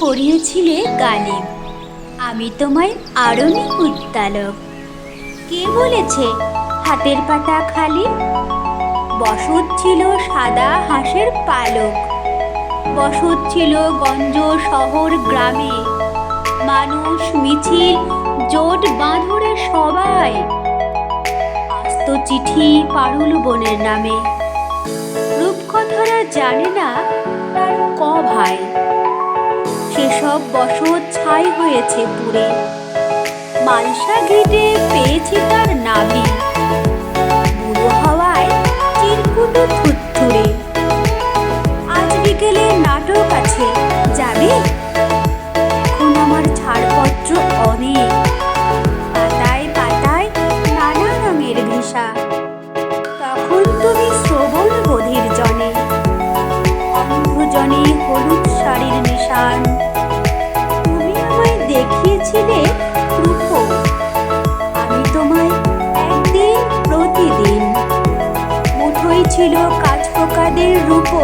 পড়িয়েছিলে গালিব। আমি তোমায় আরণি উত্তালক। কে বলেছে হাতের পাতা খালি? বসত ছিল সাদা হাঁসের পালক। বসত ছিল গঞ্জ শহর গ্রামে। মানুষ মিছিল, জোট বাঁধরে সবাই। আস্ত চিঠি পারুল বনের নামে। রূপকথারা জানে না তার ক ভাই। সেসব বসত ছাই হয়েছে পুরে। মালসা ঘেটে পেয়েছি তার নাভি। বুড়ো হওয়ায় চিরকুটো থুত্থুরে আজ বিকেলে নাটক আছে, যাবে? এখন আমার ছাড়পত্র অনেক। পাতায় পাতায় নানা রঙের ভেষা তখন তুমি শ্রবণ বোধির জনে। অন্ধজনে হলুদ শাড়ির নিশান। ছিল কাজ পোকাদের রূপ।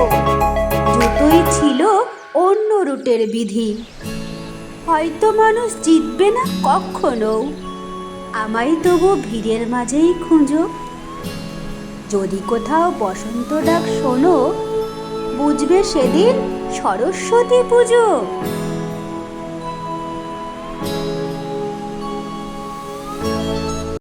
জুতোই ছিল অন্য রুটের বিধি। হয়তো মানুষ জিতবে না কখনো। আমায় তবু ভিড়ের মাঝেই খুঁজো। যদি কোথাও বসন্ত ডাক শোনো, বুঝবে সেদিন সরস্বতী পুজো।